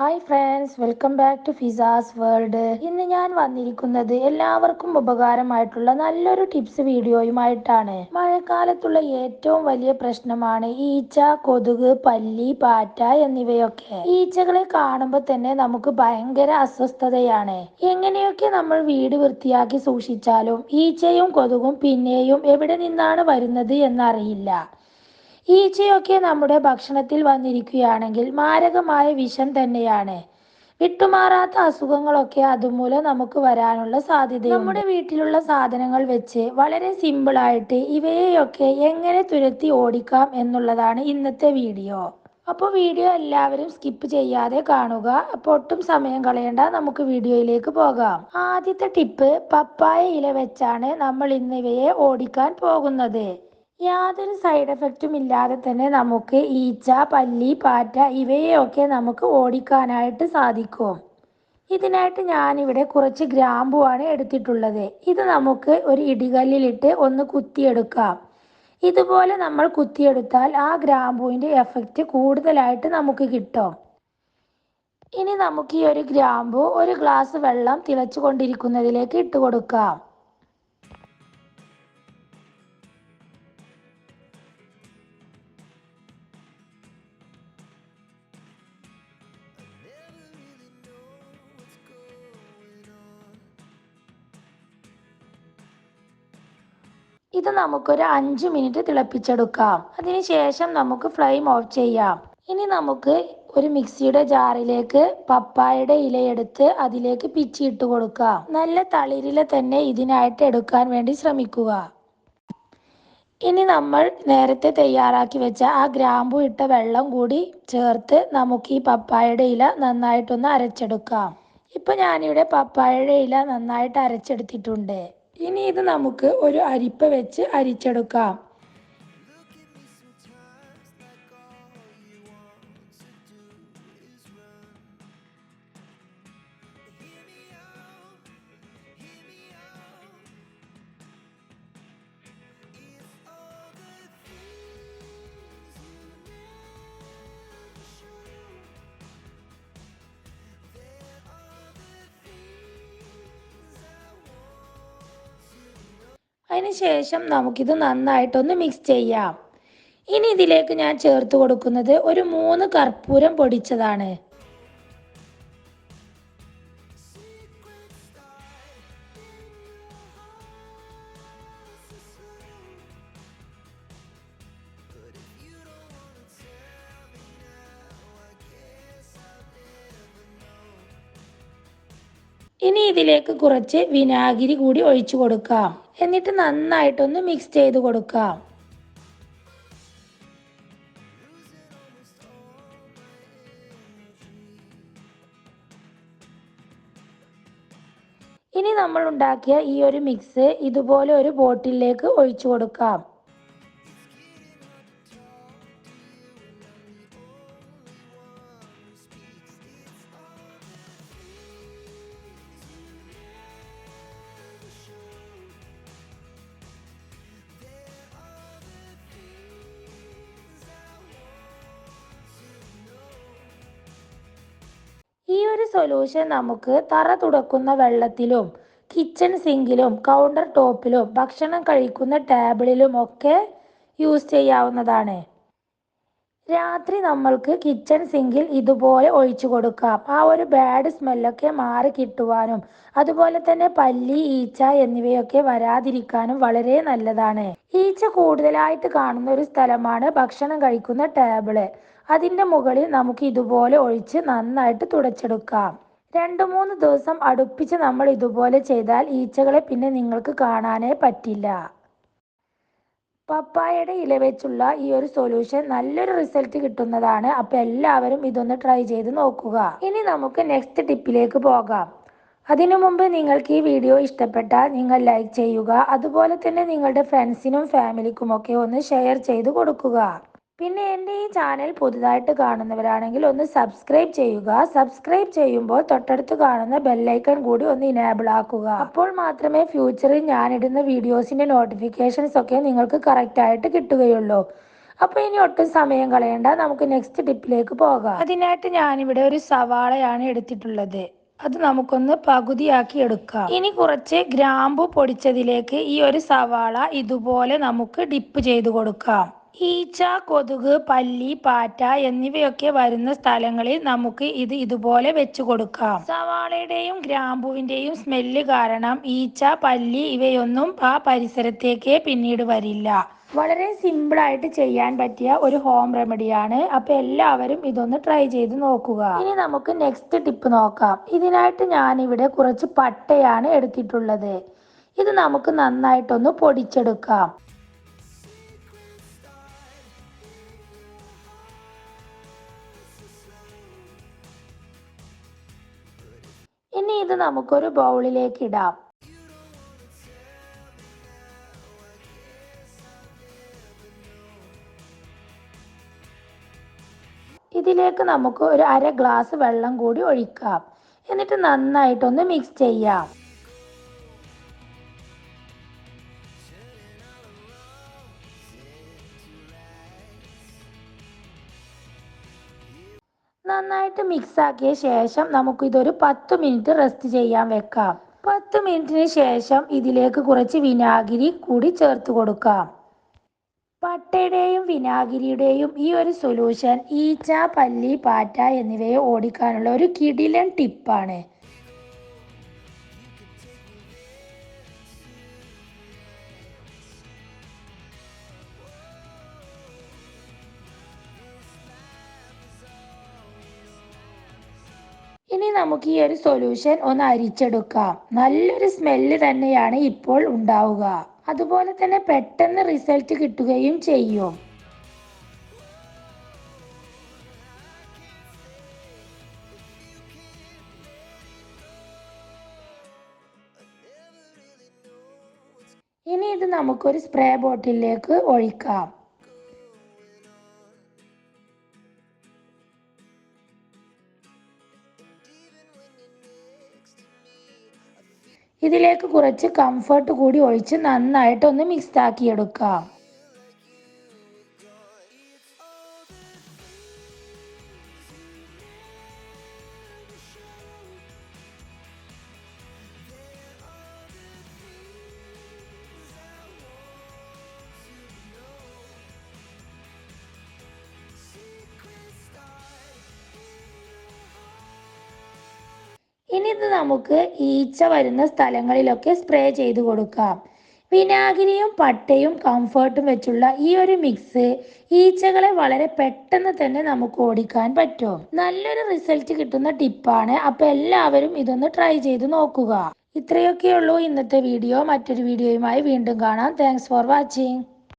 Hi friends welcome back to Fiza's world ഇന്ന് ഞാൻ വന്നിരിക്കുന്നത് എല്ലാവർക്കും ഉപകാരമായിട്ടുള്ള നല്ലൊരു ടിപ്സ് വീഡിയോയുമായിട്ടാണ്. മഴക്കാലത്തുള്ള ഏറ്റവും വലിയ പ്രശ്നമാണ് ഈച്ച കൊതുക് പല്ലി പാറ്റ എന്നിവയൊക്കെ. ഈച്ചകളെ കാണുമ്പോൾ തന്നെ നമുക്ക് ഭയങ്കര അസ്വസ്ഥതയാണ്. എങ്ങനെയൊക്കെ നമ്മൾ വീട് വൃത്തിയാക്കി സൂക്ഷിച്ചാലും ഈച്ചയും കൊതുകും പിന്നെയും എവിടെ നിന്നാണ് വരുന്നത് എന്നറിയില്ല. ഈച്ചയൊക്കെ നമ്മുടെ ഭക്ഷണത്തിൽ വന്നിരിക്കുകയാണെങ്കിൽ മാരകമായ വിഷം തന്നെയാണ്. വിട്ടുമാറാത്ത അസുഖങ്ങളൊക്കെ അതുമൂലം നമുക്ക് വരാനുള്ള സാധ്യത നമ്മുടെ വീട്ടിലുള്ള സാധനങ്ങൾ വെച്ച് വളരെ സിമ്പിളായിട്ട് ഇവയെയൊക്കെ എങ്ങനെ തുരത്തി ഓടിക്കാം എന്നുള്ളതാണ് ഇന്നത്തെ വീഡിയോ. അപ്പോൾ വീഡിയോ എല്ലാവരും സ്കിപ്പ് ചെയ്യാതെ കാണുക. അപ്പോൾ ഒട്ടും സമയം കളയേണ്ട. നമുക്ക് വീഡിയോയിലേക്ക് പോകാം. ആദ്യത്തെ ടിപ്പ് പപ്പായ ഇല വെച്ചാണ് നമ്മൾ ഇന്ന് ഇവയെ ഓടിക്കാൻ പോകുന്നത്. യാതൊരു സൈഡ് എഫക്റ്റും ഇല്ലാതെ തന്നെ നമുക്ക് ഈച്ച പല്ലി പാറ്റ ഇവയെയൊക്കെ നമുക്ക് ഓടിക്കാനായിട്ട് സാധിക്കും. ഇതിനായിട്ട് ഞാനിവിടെ കുറച്ച് ഗ്രാമ്പുവാണ് എടുത്തിട്ടുള്ളത്. ഇത് നമുക്ക് ഒരു ഇടികല്ലിലിട്ട് ഒന്ന് കുത്തിയെടുക്കാം. ഇതുപോലെ നമ്മൾ കുത്തിയെടുത്താൽ ആ ഗ്രാമ്പുവിന്റെ എഫക്റ്റ് കൂടുതലായിട്ട് നമുക്ക് കിട്ടും. ഇനി നമുക്ക് ഈ ഒരു ഗ്രാമ്പു ഒരു ഗ്ലാസ് വെള്ളം തിളച്ചു കൊണ്ടിരിക്കുന്നതിലേക്ക് ഇട്ട് കൊടുക്കാം. ഇത് നമുക്കൊരു അഞ്ച് മിനിറ്റ് തിളപ്പിച്ചെടുക്കാം. അതിനുശേഷം നമുക്ക് ഫ്ലെയിം ഓഫ് ചെയ്യാം. ഇനി നമുക്ക് ഒരു മിക്സിയുടെ ജാറിലേക്ക് പപ്പായയുടെ ഇലയെടുത്ത് അതിലേക്ക് പിച്ചിയിട്ട് കൊടുക്കാം. നല്ല തളിരില തന്നെ ഇതിനായിട്ട് എടുക്കാൻ വേണ്ടി ശ്രമിക്കുക. ഇനി നമ്മൾ നേരത്തെ തയ്യാറാക്കി വെച്ച ആ ഗ്രാമ്പു ഇട്ട വെള്ളം കൂടി ചേർത്ത് നമുക്ക് ഈ പപ്പായയുടെ ഇല നന്നായിട്ടൊന്ന് അരച്ചെടുക്കാം. ഇപ്പൊ ഞാനിവിടെ പപ്പായയുടെ ഇല നന്നായിട്ട് അരച്ചെടുത്തിട്ടുണ്ട്. ഇനി ഇത് നമുക്ക് ഒരു അരിപ്പ വെച്ച് അരിച്ചെടുക്കാം. അതിനുശേഷം നമുക്കിത് നന്നായിട്ടൊന്ന് മിക്സ് ചെയ്യാം. ഇനി ഇതിലേക്ക് ഞാൻ ചേർത്ത് കൊടുക്കുന്നത് ഒരു മൂന്ന് കർപ്പൂരം പൊടിച്ചതാണ്. ഇനി ഇതിലേക്ക് കുറച്ച് വിനാഗിരി കൂടി ഒഴിച്ചു കൊടുക്കാം. എന്നിട്ട് നന്നായിട്ടൊന്ന് മിക്സ് ചെയ്ത് കൊടുക്കാം. ഇനി നമ്മൾ ഉണ്ടാക്കിയ ഈ ഒരു മിക്സ് ഇതുപോലെ ഒരു ബോട്ടിലേക്ക് ഒഴിച്ചു കൊടുക്കാം. സൊല്യൂഷൻ നമുക്ക് തറ തുടക്കുന്ന വെള്ളത്തിലും കിച്ചൺ സിങ്കിലും കൗണ്ടർ ടോപ്പിലും ഭക്ഷണം കഴിക്കുന്ന ടേബിളിലും ഒക്കെ യൂസ് ചെയ്യാവുന്നതാണ്. രാത്രി നമ്മൾക്ക് കിച്ചൺ സിങ്കിൽ ഇതുപോലെ ഒഴിച്ചു കൊടുക്കാം. ആ ഒരു ബാഡ് സ്മെല്ലൊക്കെ മാറി കിട്ടുവാനും അതുപോലെ തന്നെ പല്ലി ഈച്ച എന്നിവയൊക്കെ വരാതിരിക്കാനും വളരെ നല്ലതാണ്. ഈച്ച കൂടുതലായിട്ട് കാണുന്ന ഒരു സ്ഥലമാണ് ഭക്ഷണം കഴിക്കുന്ന ടേബിൾ അതിന്റെ മുകളിൽ നമുക്ക് ഇതുപോലെ ഒഴിച്ച് നന്നായിട്ട് തുടച്ചെടുക്കാം. രണ്ട് മൂന്ന് ദിവസം അടുപ്പിച്ച് നമ്മൾ ഇതുപോലെ ചെയ്താൽ ഈച്ചകളെ പിന്നെ നിങ്ങൾക്ക് കാണാനേ പറ്റില്ല. പപ്പായയുടെ ഇല വെച്ചുള്ള ഈ ഒരു സൊല്യൂഷൻ നല്ലൊരു റിസൾട്ട് കിട്ടുന്നതാണ്. അപ്പൊ എല്ലാവരും ഇതൊന്ന് ട്രൈ ചെയ്ത് നോക്കുക. ഇനി നമുക്ക് നെക്സ്റ്റ് ടിപ്പിലേക്ക് പോകാം. അതിനു മുമ്പ് നിങ്ങൾക്ക് ഈ വീഡിയോ ഇഷ്ടപ്പെട്ടാൽ നിങ്ങൾ ലൈക്ക് ചെയ്യുക. അതുപോലെ തന്നെ നിങ്ങളുടെ ഫ്രണ്ട്സിനും ഫാമിലിക്കും ഒക്കെ ഒന്ന് ഷെയർ ചെയ്ത് കൊടുക്കുക. പിന്നെ എന്റെ ഈ ചാനൽ പുതുതായിട്ട് കാണുന്നവരാണെങ്കിൽ ഒന്ന് സബ്സ്ക്രൈബ് ചെയ്യുക. സബ്സ്ക്രൈബ് ചെയ്യുമ്പോൾ തൊട്ടടുത്ത് കാണുന്ന ബെല്ലൈക്കൺ കൂടി ഒന്ന് ഇനേബിൾ ആക്കുക. അപ്പോൾ മാത്രമേ ഫ്യൂച്ചറിൽ ഞാനിടുന്ന വീഡിയോസിന്റെ നോട്ടിഫിക്കേഷൻസ് ഒക്കെ നിങ്ങൾക്ക് കറക്റ്റായിട്ട് കിട്ടുകയുള്ളൂ. അപ്പോൾ ഇനി ഒട്ടും സമയം കളയണ്ട. നമുക്ക് നെക്സ്റ്റ് ടിപ്പിലേക്ക് പോകാം. അതിനായിട്ട് ഞാനിവിടെ ഒരു സവാളയാണ് എടുത്തിട്ടുള്ളത്. അത് നമുക്കൊന്ന് പകുതിയാക്കി എടുക്കാം. ഇനി കുറച്ച് ഗ്രാമ്പു പൊടിച്ചതിലേക്ക് ഈ ഒരു സവാള ഇതുപോലെ നമുക്ക് ഡിപ്പ് ചെയ്ത് കൊടുക്കാം. ഈച്ച കൊതുക് പല്ലി പാറ്റ എന്നിവയൊക്കെ വരുന്ന സ്ഥലങ്ങളിൽ നമുക്ക് ഇത് ഇതുപോലെ വെച്ചു കൊടുക്കാം. സവാളയുടെയും ഗ്രാമ്പുവിന്റെയും സ്മെല്ല് കാരണം ഈച്ച പല്ലി ഇവയൊന്നും ആ പരിസരത്തേക്ക് പിന്നീട് വരില്ല. വളരെ സിമ്പിൾ ആയിട്ട് ചെയ്യാൻ പറ്റിയ ഒരു ഹോം റെമഡിയാണ്. അപ്പൊ എല്ലാവരും ഇതൊന്ന് ട്രൈ ചെയ്ത് നോക്കുക. ഇനി നമുക്ക് നെക്സ്റ്റ് ടിപ്പ് നോക്കാം. ഇതിനായിട്ട് ഞാൻ ഇവിടെ കുറച്ച് പട്ടയാണ് എടുത്തിട്ടുള്ളത്. ഇത് നമുക്ക് നന്നായിട്ടൊന്ന് പൊടിച്ചെടുക്കാം. നമുക്കൊരു ബൗളിലേക്ക് ഇടാം. ഇതിലേക്ക് നമുക്ക് ഒരു അര ഗ്ലാസ് വെള്ളം കൂടി ഒഴിക്കാം. എന്നിട്ട് നന്നായിട്ടൊന്ന് മിക്സ് ചെയ്യാം. നന്നായിട്ട് മിക്സ് ആക്കിയ ശേഷം നമുക്ക് ഇതൊരു പത്ത് മിനിറ്റ് റെസ്റ്റ് ചെയ്യാൻ വെക്കാം. പത്ത് മിനിറ്റിന് ശേഷം ഇതിലേക്ക് കുറച്ച് വിനാഗിരി കൂടി ചേർത്ത് കൊടുക്കാം. പട്ടയുടെയും വിനാഗിരിയുടെയും ഈ ഒരു സൊല്യൂഷൻ ഈച്ച പല്ലി പാറ്റ എന്നിവയെ ഓടിക്കാനുള്ള ഒരു കിടിലൻ ടിപ്പാണ് ഇനി നമുക്ക് ഈ ഒരു സൊല്യൂഷൻ ഒന്ന് അരിച്ചെടുക്കാം. നല്ലൊരു സ്മെല്ല് തന്നെയാണ് ഇപ്പോൾ ഉണ്ടാവുക. അതുപോലെ തന്നെ പെട്ടെന്ന് റിസൾട്ട് കിട്ടുകയും ചെയ്യും. ഇനി ഇത് നമുക്കൊരു സ്പ്രേ ബോട്ടിലേക്ക് ഒഴിക്കാം. ഇതിലേക്ക് കുറച്ച് കംഫർട്ട് കൂടി ഒഴിച്ച് നന്നായിട്ട് ഒന്ന് ഇത് നമുക്ക് ഈച്ച വരുന്ന സ്ഥലങ്ങളിലൊക്കെ സ്പ്രേ ചെയ്ത് കൊടുക്കാം. വിനാഗിരിയും പട്ടയും കംഫർട്ടും വെച്ചുള്ള ഈ ഒരു മിക്സ് ഈച്ചകളെ വളരെ പെട്ടെന്ന് തന്നെ നമുക്ക് ഓടിക്കാൻ പറ്റും. നല്ലൊരു റിസൾട്ട് കിട്ടുന്ന ടിപ്പാണ് അപ്പൊ എല്ലാവരും ഇതൊന്ന് ട്രൈ ചെയ്ത് നോക്കുക. ഇത്രയൊക്കെയുള്ളൂ ഇന്നത്തെ വീഡിയോ മറ്റൊരു വീഡിയോയുമായി വീണ്ടും കാണാം. Thanks for watching